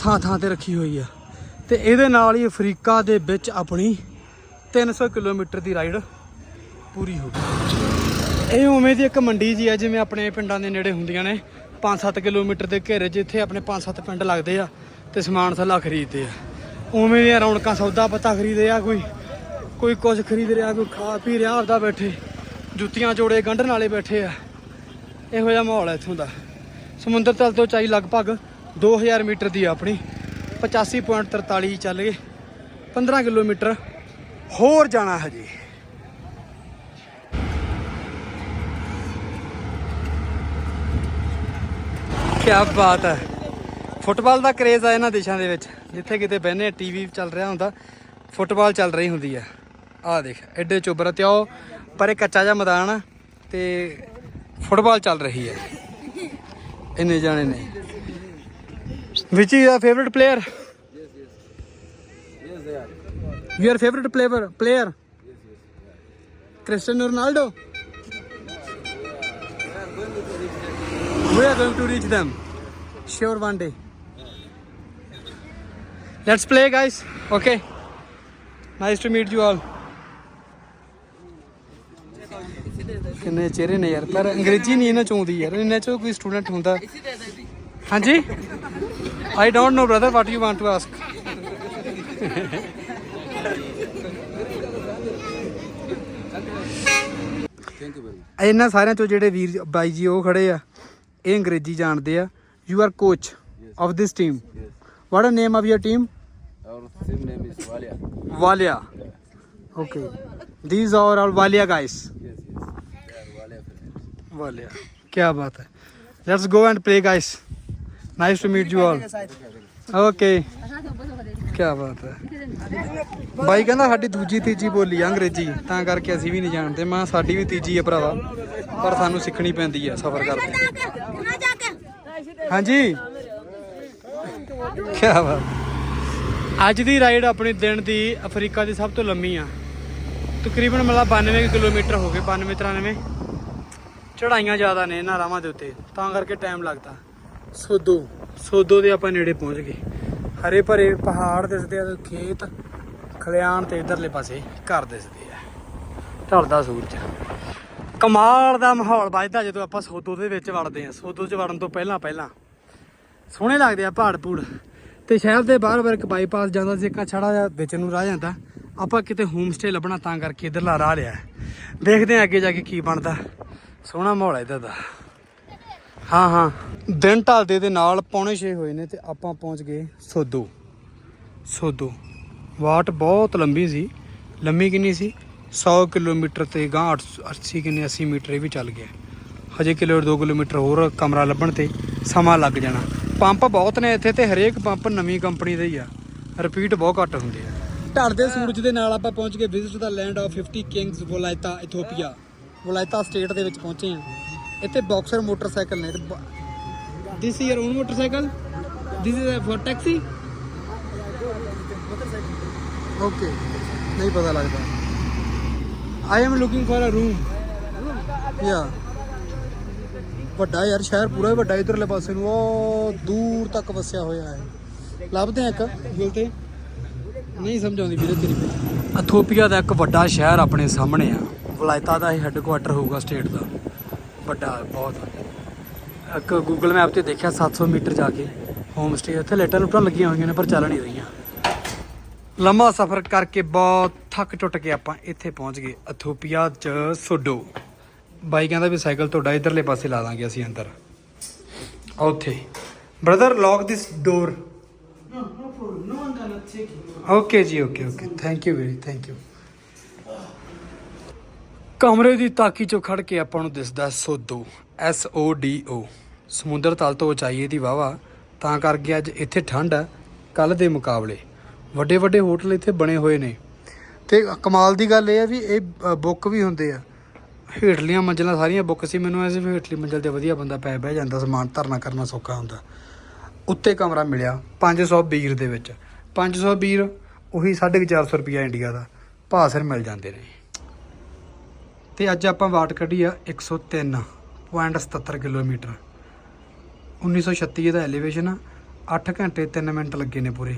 Speaker 1: ਥਾਂ ਥਾਂ ਤੇ ਰੱਖੀ ਹੋਈ ਆ। ਤੇ ਇਹਦੇ ਨਾਲ ਹੀ ਅਫਰੀਕਾ ਦੇ ਵਿੱਚ ਆਪਣੀ 300 ਕਿਲੋਮੀਟਰ ਦੀ ਰਾਈਡ ਪੂਰੀ ਹੋ ਗਈ। ਇਹ ਉਵੇਂ ਦੀ ਇੱਕ ਮੰਡੀ ਜੀ ਆ ਜਿਵੇਂ ਆਪਣੇ ਪਿੰਡਾਂ ਦੇ ਨੇੜੇ ਹੁੰਦੀਆਂ ਨੇ। 5-7 ਕਿਲੋਮੀਟਰ ਦੇ ਘੇਰੇ ਜਿੱਥੇ ਆਪਣੇ 5-7 ਪਿੰਡ ਲੱਗਦੇ ਆ ਤੇ ਸਮਾਨ ਸੱਲਾ ਖਰੀਦਦੇ ਆ। ਉਵੇਂ ਦੀਆਂ ਰੌਣਕਾਂ ਸੌਦਾ ਪੱਤਾ ਖਰੀਦ ਰਿਹਾ ਕੋਈ ਕੋਈ ਕੁਝ ਖਰੀਦ ਰਿਹਾ, ਕੋਈ ਖਾ ਪੀ ਰਿਹਾ ਆਪਦਾ ਬੈਠੇ, ਜੁੱਤੀਆਂ ਜੋੜੇ ਗੰਢਣ ਵਾਲੇ ਬੈਠੇ ਆ। ਇਹੋ ਜਿਹਾ ਮਾਹੌਲ ਹੈ ਇੱਥੋਂ ਦਾ। ਸਮੁੰਦਰ ਤਲ ਤੋਂ ਚਾਈ ਲਗਭਗ 2000 ਮੀਟਰ ਦੀ ਆ ਆਪਣੀ। 85.43 ਚੱਲ ਗਏ। 15 ਕਿਲੋਮੀਟਰ ਹੋਰ ਜਾਣਾ ਹਜੇ। ਕੀ ਬਾਤ ਹੈ ਫੁੱਟਬਾਲ ਦਾ ਕਰੇਜ਼ ਆ ਇਹਨਾਂ ਦੇਸ਼ਾਂ ਦੇ ਵਿੱਚ ਜਿੱਥੇ ਕਿਤੇ ਬਹਿਨੇ ਟੀਵੀ ਚੱਲ ਰਿਹਾ ਹੁੰਦਾ ਫੁੱਟਬਾਲ ਚੱਲ ਰਹੀ ਹੁੰਦੀ ਆ ਆਹ ਦੇਖ ਐਡੇ ਚੋਬਰ ਤੇ ਉਹ ਪਰੇ ਕੱਚਾ ਜਿਹਾ ਮੈਦਾਨ ਆ ਤੇ ਫੁੱਟਬਾਲ ਚੱਲ ਰਹੀ ਹੈ ਇੰਨੇ ਜਾਣੇ ਨੇ ਵਿਚ is a favourite player
Speaker 3: Yes, they are.
Speaker 1: Your favorite player? Player? Cristiano Ronaldo. We are going to reach them. Sure, one day. Let's play, guys. Okay. Nice to meet you all. ਕਿੰਨੇ ਚਿਹਰੇ ਨੇ ਯਾਰ ਪਰ ਅੰਗਰੇਜ਼ੀ ਨਹੀਂ ਇਹਨਾਂ ਚੋਂ ਆਉਂਦੀ ਯਾਰ ਇਹਨਾਂ ਚੋਂ ਕੋਈ ਸਟੂਡੈਂਟ ਹੁੰਦਾ ਹਾਂਜੀ I don't know brother
Speaker 3: what you want to ask.
Speaker 1: ਇਹਨਾਂ ਸਾਰਿਆਂ ਚੋਂ ਜਿਹੜੇ ਵੀਰ ਬਾਈ ਜੀ ਉਹ ਖੜੇ ਆ ਇਹ ਅੰਗਰੇਜ਼ੀ ਜਾਣਦੇ ਆ you are coach
Speaker 3: of
Speaker 1: this team. What a name of
Speaker 3: your team Name is.
Speaker 1: Walia okay
Speaker 3: Yes, yes. They are friends.
Speaker 1: Okay ਕੀ ਬਾਤ ਹੈ ਬਾਈ ਕਹਿੰਦਾ ਸਾਡੀ ਦੂਜੀ ਤੀਜੀ ਬੋਲੀ ਆ ਅੰਗਰੇਜ਼ੀ ਤਾਂ ਕਰਕੇ ਅਸੀਂ ਵੀ ਨਹੀਂ ਜਾਣਦੇ ਮੈਂ ਸਾਡੀ ਵੀ ਤੀਜੀ ਹੈ ਭਰਾਵਾ ਪਰ ਸਾਨੂੰ ਸਿੱਖਣੀ ਪੈਂਦੀ ਹੈ ਸਫ਼ਰ ਕਰਦੇ ਹਾਂਜੀ ਕੀ ਬਾਤ ਅੱਜ ਦੀ ਰਾਈਡ ਆਪਣੇ ਦਿਨ ਦੀ ਅਫਰੀਕਾ ਦੀ ਸਭ ਤੋਂ ਲੰਮੀ ਆ। ਤਕਰੀਬਨ ਮਤਲਬ 92 ਕਿਲੋਮੀਟਰ ਹੋ ਗਏ 92 93 ਚੜਾਈਆਂ ਜ਼ਿਆਦਾ ਨੇ ਇਹਨਾਂ ਰਾਵਾਂ ਦੇ ਉੱਤੇ, ਤਾਂ ਕਰਕੇ ਟਾਈਮ ਲੱਗਦਾ। ਸੋਦੋ ਸੋਦੋ ਦੇ ਆਪਾਂ ਨੇੜੇ ਪਹੁੰਚ ਗਏ। ਹਰੇ ਭਰੇ ਪਹਾੜ ਦਿਸਦੇ ਆ ਤੇ ਖੇਤ, ਖਲਿਆਣ ਤੇ ਇਧਰਲੇ ਪਾਸੇ ਘਰ ਦਿਸਦੇ ਆ। ਢਲਦਾ ਸੂਰਜ। ਕਮਾਲ ਦਾ ਮਾਹੌਲ ਵੱਜਦਾ ਜਦੋਂ ਆਪਾਂ ਸੋਦੋ ਦੇ ਵਿੱਚ ਵੜਦੇ ਆ। ਸੋਦੋ 'ਚ ਵੜਨ ਤੋਂ ਪਹਿਲਾਂ ਪਹਿਲਾਂ ਸੋਹਣੇ ਲੱਗਦੇ ਆ ਪਹਾੜ ਪੂੜ ਤੇ ਸ਼ਹਿਰ ਦੇ ਬਾਹਰ ਬਾਹਰ ਇੱਕ ਬਾਈਪਾਸ ਜਾਂਦਾ ਸੀ, ਇੱਕ ਛੜਾ ਜਿਹਾ ਵਿੱਚ ਨੂੰ ਰਾਹ ਜਾਂਦਾ। ਆਪਾਂ ਕਿਤੇ ਹੋਮ ਸਟੇ ਲੱਭਣਾ ਤਾਂ ਕਰਕੇ ਇਧਰਲਾ ਰਾਹ ਲਿਆ। ਦੇਖਦੇ ਆ ਅੱਗੇ ਜਾ ਕੇ ਕੀ ਬਣਦਾ। ਸੋਹਣਾ ਮਾਹੌਲ ਹੈ ਇੱਧਰ ਦਾ। ਹਾਂ ਹਾਂ। ਦਿਨ ਢਲਦੇ ਦੇ ਨਾਲ ਪੌਣੇ 6 ਹੋਏ ਨੇ ਤੇ ਆਪਾਂ ਪਹੁੰਚ ਗਏ ਸੋਦੋ ਸੋਦੋ ਵਾਟ ਬਹੁਤ ਲੰਬੀ ਸੀ। ਲੰਮੀ ਕਿੰਨੀ ਸੀ? 100 ਕਿਲੋਮੀਟਰ ਤੇ ਗਾਂ 80 ਕਿੰਨੇ 80 ਮੀਟਰ ਵੀ ਚੱਲ ਗਿਆ। ਹਜੇ ਕਿਲੋ 2 ਕਿਲੋਮੀਟਰ ਹੋਰ ਕਮਰਾ ਲੱਭਣ ਤੇ ਸਮਾਂ ਲੱਗ ਜਾਣਾ। ਪੰਪ ਬਹੁਤ ਨੇ ਇੱਥੇ ਤੇ ਹਰੇਕ ਪੰਪ ਨਵੀਂ ਕੰਪਨੀ ਦੇ ਹੀ ਆ। ਰਿਪੀਟ ਬਹੁਤ ਘੱਟ ਹੁੰਦੇ ਆ। ਢਲਦੇ ਸੂਰਜ ਦੇ ਨਾਲ ਆਪਾਂ ਪਹੁੰਚ ਗਏ visit the land of 50 kings Wolaita, Ethiopia. Wolaita state ਦੇ ਵਿੱਚ ਪਹੁੰਚੇ ਆ ਇੱਥੇ ਬਾਕਸਰ ਮੋਟਰਸਾਈਕਲ ਨੇ this your own motorcycle? This is for taxi okay ਨਹੀਂ ਪਤਾ ਲੱਗਦਾ। I am looking for a room ਯਾ ਵੱਡਾ ਯਾਰ, ਸ਼ਹਿਰ ਪੂਰਾ ਹੀ ਵੱਡਾ ਇਧਰਲੇ ਪਾਸੇ ਨੂੰ। ਉਹ ਦੂਰ ਤੱਕ ਵਸਿਆ ਹੋਇਆ ਹੈ। ਲੱਭਦੇ ਆ ਇੱਕ ਗੂਗਲ ਤੇ। ਨਹੀਂ ਸਮਝ ਵੀਰੇ ਤੇਰੀ ਅਥੋਪੀਆ ਦਾ ਇੱਕ ਵੱਡਾ ਸ਼ਹਿਰ ਆਪਣੇ ਸਾਹਮਣੇ ਆ। ਵਲਾਇਤਾ ਦਾ ਇਹ ਹੈੱਡਕੁਆਟਰ ਹੋਊਗਾ ਸਟੇਟ ਦਾ। ਵੱਡਾ, ਬਹੁਤ। ਇੱਕ ਗੂਗਲ ਮੈਪ ਤੇ ਦੇਖਿਆ 700 ਮੀਟਰ ਜਾ ਕੇ। ਹੋਮ ਸਟੇ ਉੱਥੇ ਲਾਈਟਾਂ ਲੁਟਾਂ ਲੱਗੀਆਂ ਹੋਈਆਂ ਨੇ, ਪਰ ਚੱਲ ਨਹੀਂ ਰਹੀਆਂ। ਲੰਮਾ ਸਫ਼ਰ ਕਰਕੇ ਬਹੁਤ ਥੱਕ ਟੁੱਟ ਕੇ ਆਪਾਂ ਇੱਥੇ ਪਹੁੰਚ ਗਏ, ਅਥੋਪੀਆ ਚ ਸੋਡੋ। ਬਾਈ ਕਹਿੰਦਾ ਵੀ ਸਾਈਕਲ ਤੁਹਾਡਾ ਇਧਰਲੇ ਪਾਸੇ ਲਾ ਦਾਂਗੇ ਅਸੀਂ ਅੰਦਰ। ਉੱਥੇ। Brother lock this door okay ਜੀ okay okay thank you very thank you ਕਮਰੇ ਦੀ ਤਾਕੀ ਚੋਂ ਖੜ ਕੇ ਆਪਾਂ ਨੂੰ ਦਿਸਦਾ ਸੋਦੋ ਐਸ ਓ ਡੀ ਓ ਸਮੁੰਦਰ ਤਲ ਤੋਂ ਉਚਾਈ ਦੀ ਵਾਵਾ ਤਾਂ ਕਰਕੇ ਅੱਜ ਇੱਥੇ ਠੰਡ ਹੈ ਕੱਲ ਦੇ ਮੁਕਾਬਲੇ। ਵੱਡੇ ਵੱਡੇ ਹੋਟਲ ਇੱਥੇ ਬਣੇ ਹੋਏ ਨੇ। ਤੇ ਕਮਾਲ ਦੀ ਗੱਲ ਇਹ ਹੈ ਵੀ ਇਹ ਬੁੱਕ ਵੀ ਹੁੰਦੇ ਆ। ਹੇਠਲੀਆਂ ਮੰਜ਼ਲਾਂ ਸਾਰੀਆਂ ਬੁੱਕ ਸੀ, ਮੈਨੂੰ ਐਸੇ ਵੀ ਹੇਠਲੀ ਮੰਜ਼ਲ ਤੇ ਵਧੀਆ ਬੰਦਾ ਪੈ ਬਹਿ ਜਾਂਦਾ, ਸਮਾਨ ਧਰਨਾ ਕਰਨਾ ਸੌਖਾ ਹੁੰਦਾ। ਉੱਤੇ ਕਮਰਾ ਮਿਲਿਆ 500 ਬੀਰ ਦੇ ਵਿੱਚ। 500 ਬੀਰ ਉਹੀ 450 ਰੁਪਿਆ ਇੰਡੀਆ ਦਾ, ਭਾਅ ਸਿਰ ਮਿਲ ਜਾਂਦੇ ਨੇ। ਤੇ ਅੱਜ ਆਪਾਂ ਵਾਟ ਕੱਢੀ ਆ 103.77 ਕਿਲੋਮੀਟਰ। 1936 ਇਹਦਾ ਐਲੀਵੇਸ਼ਨ ਆ 8 ਘੰਟੇ 3 ਮਿੰਟ ਲੱਗੇ ਨੇ ਪੂਰੇ।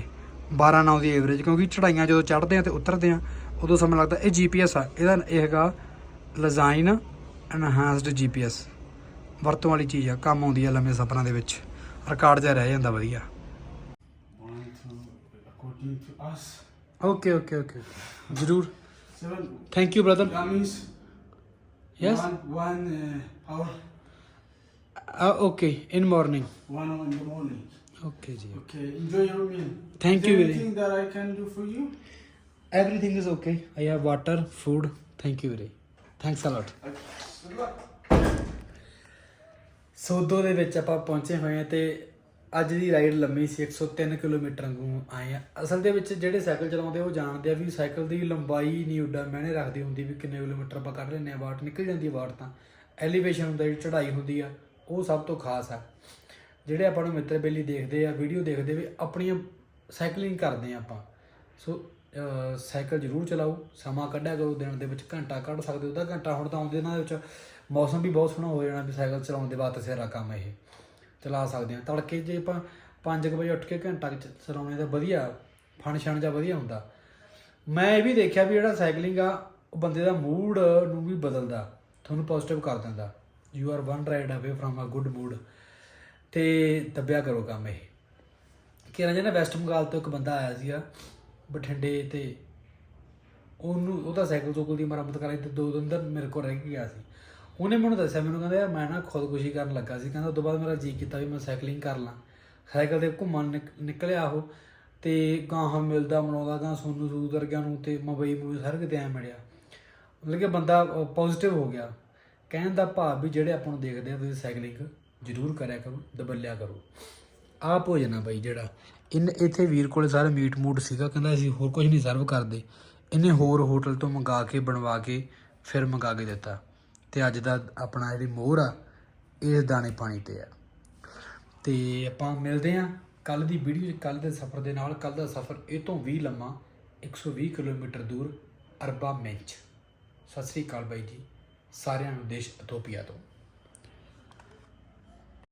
Speaker 1: 12 9 ਦੀ ਐਵਰੇਜ ਕਿਉਂਕਿ ਚੜਾਈਆਂ ਜਦੋਂ ਚੜ੍ਹਦੇ ਆ ਤੇ ਉਤਰਦੇ ਆ, ਉਦੋਂ ਸਮਾਂ ਲੱਗਦਾ, ਇਹ ਜੀਪੀਐਸ ਆ, ਇਹਦਾ ਇਹ ਹੈਗਾ ਲਜ਼ਾਈਨ ਐਨਹਾਂਸਡ ਜੀਪੀਐਸ ਵਰਤੋਂ ਵਾਲੀ ਚੀਜ਼ ਆ ਕੰਮ ਆਉਂਦੀ ਆ ਲੰਮੇ ਸਫ਼ਰਾਂ ਦੇ ਵਿੱਚ ਰਿਕਾਰਡ ਜਿਹਾ ਰਹਿ ਜਾਂਦਾ ਵਧੀਆ ਓਕੇ ਓਕੇ ਓਕੇ ਜ਼ਰੂਰ thank you
Speaker 3: brother.
Speaker 1: Yes
Speaker 3: One, one uh, hour,
Speaker 1: okay in morning
Speaker 3: one hour in the morning.
Speaker 1: Okay ਜੀ
Speaker 3: Okay, enjoy your meal.
Speaker 1: Thank
Speaker 3: Is
Speaker 1: you
Speaker 3: there
Speaker 1: very-
Speaker 3: Anything that I can do for you?
Speaker 1: everything is okay i have water food thank you very thanks Sodo ਦੇ ਵਿੱਚ ਆਪਾਂ ਪਹੁੰਚੇ ਹੋਏ ਆ ਤੇ ਅੱਜ ਦੀ ਰਾਈਡ ਲੰਮੀ ਸੀ 103 ਕਿਲੋਮੀਟਰ ਨੂੰ ਆਏ ਆ ਅਸਲ ਦੇ ਵਿੱਚ ਜਿਹੜੇ ਸਾਈਕਲ ਚਲਾਉਂਦੇ ਉਹ ਜਾਣਦੇ ਆ ਵੀ ਸਾਈਕਲ ਦੀ ਲੰਬਾਈ ਨਹੀਂ ਉੱਡਾ ਮੈਨੇ ਰੱਖਦੀ ਹੁੰਦੀ ਵੀ ਕਿੰਨੇ ਕਿਲੋਮੀਟਰ ਆਪਾਂ ਕੱਢ ਲੈਂਦੇ ਆ ਵਾਟ ਨਿਕਲ ਜਾਂਦੀ ਆ, ਵਾਟ ਤਾਂ। ਐਲੀਵੇਸ਼ਨ ਹੁੰਦਾ, ਜਿਹੜੀ ਚੜ੍ਹਾਈ ਹੁੰਦੀ ਆ, ਉਹ ਸਭ ਤੋਂ ਖਾਸ ਆ। ਜਿਹੜੇ ਆਪਾਂ ਨੂੰ ਮਿੱਤਰ ਬੇਲੀ ਦੇਖਦੇ ਆ ਵੀਡੀਓ ਦੇਖਦੇ ਵੀ ਆਪਣੀਆਂ ਸਾਈਕਲਿੰਗ ਕਰਦੇ ਆ ਆਪਾਂ। ਸੋ ਸਾਈਕਲ ਜ਼ਰੂਰ ਚਲਾਓ, ਸਮਾਂ ਕੱਢਿਆ ਕਰੋ, ਦਿਨ ਦੇ ਵਿੱਚ ਘੰਟਾ ਕੱਢ ਸਕਦੇ ਹੋ, ਅੱਧਾ ਘੰਟਾ ਹੁਣ ਤਾਂ ਆਉਂਦੇ ਇਹਨਾਂ ਦੇ ਵਿੱਚ, ਮੌਸਮ ਵੀ ਬਹੁਤ ਸੋਹਣਾ ਹੋ ਜਾਣਾ ਵੀ ਸਾਈਕਲ ਚਲਾਉਣ ਦੇ ਬਾਅਦ ਸਿਰਾ ਕੰਮ ਇਹ, ਚਲਾ ਸਕਦੇ ਆ ਤੜਕੇ ਜੇ ਆਪਾਂ 5 ਵਜੇ ਉੱਠ ਕੇ ਘੰਟਾ ਚਲਾਉਣੇ ਤਾਂ ਵਧੀਆ ਫਨ ਛਣ ਜਾਂ ਵਧੀਆ ਹੁੰਦਾ। ਮੈਂ ਇਹ ਵੀ ਦੇਖਿਆ ਵੀ ਜਿਹੜਾ ਸਾਈਕਲਿੰਗ ਆ, ਉਹ ਬੰਦੇ ਦਾ ਮੂਡ ਨੂੰ ਵੀ ਬਦਲਦਾ, ਤੁਹਾਨੂੰ ਪੋਜ਼ਿਟਿਵ ਕਰ ਦਿੰਦਾ। You are one ride away from a good mood ਤੇ ਦੱਬਿਆ ਕਰੋ ਕੰਮ ਇਹ। ਕਿਰਨ ਜੀ ਨਾ ਵੈਸਟ ਬੰਗਾਲ ਤੋਂ ਇੱਕ ਬੰਦਾ ਆਇਆ ਸੀਗਾ ਬਠਿੰਡੇ ਤੇ ਉਹਨੂੰ ਉਹਦਾ ਸਾਈਕਲ ਸੂਕਲ ਦੀ ਮੁਰੰਮਤ ਕਰਾਈ ਤੇ ਦੋ ਦਿਨ ਦਾ ਮੇਰੇ ਕੋਲ ਰਹਿ ਗਿਆ ਸੀ। ਉਹਨੇ ਮੈਨੂੰ ਦੱਸਿਆ, ਮੈਨੂੰ ਕਹਿੰਦਾ, ਯਾਰ, ਮੈਂ ਨਾ ਖੁਦਕੁਸ਼ੀ ਕਰਨ ਲੱਗਾ ਸੀ। ਕਹਿੰਦਾ ਉਸ ਤੋਂ ਬਾਅਦ ਮੇਰਾ ਜੀ ਕੀਤਾ ਵੀ ਮੈਂ ਸਾਈਕਲਿੰਗ ਕਰ ਲਾਂ। ਸਾਈਕਲ ਤੇ ਘੁੰਮਣ ਨਿਕ- ਨਿਕਲਿਆ ਉਹ ਤੇ ਗਾਹਾਂ ਮਿਲਦਾ, ਮਨਾਉਂਦਾ ਗਾਂ ਸੋਨੂ ਸੂਦ ਵਰਗਿਆਂ ਨੂੰ ਤੇ ਮਬਈ ਮੂਵੀ ਸਾਰੇ ਕਿਤੇ ਐ ਮਿਲਿਆ। ਮਤਲਬ ਕਿ ਬੰਦਾ ਪੋਜ਼ਿਟਿਵ ਹੋ ਗਿਆ। ਕਹਿਣ ਦਾ ਭਾਵ ਵੀ ਜਿਹੜੇ ਆਪਾਂ ਨੂੰ ਦੇਖਦੇ ਆ, ਤੁਸੀਂ ਸਾਈਕਲਿੰਗ ਜ਼ਰੂਰ ਕਰਿਆ ਕਰੋ, ਦਬਲਿਆ ਕਰੋ। ਆਪ ਭੋਜਨ ਆ ਬਾਈ ਜਿਹੜਾ ਇਨ ਇੱਥੇ ਵੀਰ ਕੋਲ ਸਾਰਾ ਮੀਟ ਮੂਟ ਸੀਗਾ, ਕਹਿੰਦਾ ਅਸੀਂ ਹੋਰ ਕੁਝ ਨਹੀਂ ਸਰਵ ਕਰਦੇ। ਇਹਨੇ ਹੋਰ ਹੋਟਲ ਤੋਂ ਮੰਗਾ ਕੇ, ਬਣਵਾ ਕੇ ਫਿਰ ਮੰਗਾ ਕੇ ਦਿੱਤਾ। ਤੇ ਅੱਜ ਦਾ ਆਪਣਾ ਜਿਹੜੀ ਮੋਹਰ ਆ ਇਸ ਦਾਣੇ ਪਾਣੀ ਤੇ ਆ। ਤੇ ਆਪਾਂ ਮਿਲਦੇ ਆ ਕੱਲ ਦੀ ਵੀਡੀਓ ਕੱਲ ਦੇ ਸਫ਼ਰ ਦੇ ਨਾਲ। ਕੱਲ ਦਾ ਸਫ਼ਰ ਇਹ ਤੋਂ ਵੀ ਲੰਮਾ 120 ਕਿਲੋਮੀਟਰ ਦੂਰ ਅਰਬਾ ਮੈਂਚ ਸਤਿ ਸ੍ਰੀ ਅਕਾਲ ਬਾਈ ਜੀ, ਸਾਰਿਆਂ ਨੂੰ ਦੇਸ਼ ਇਥੋਪੀਆ ਤੋਂ।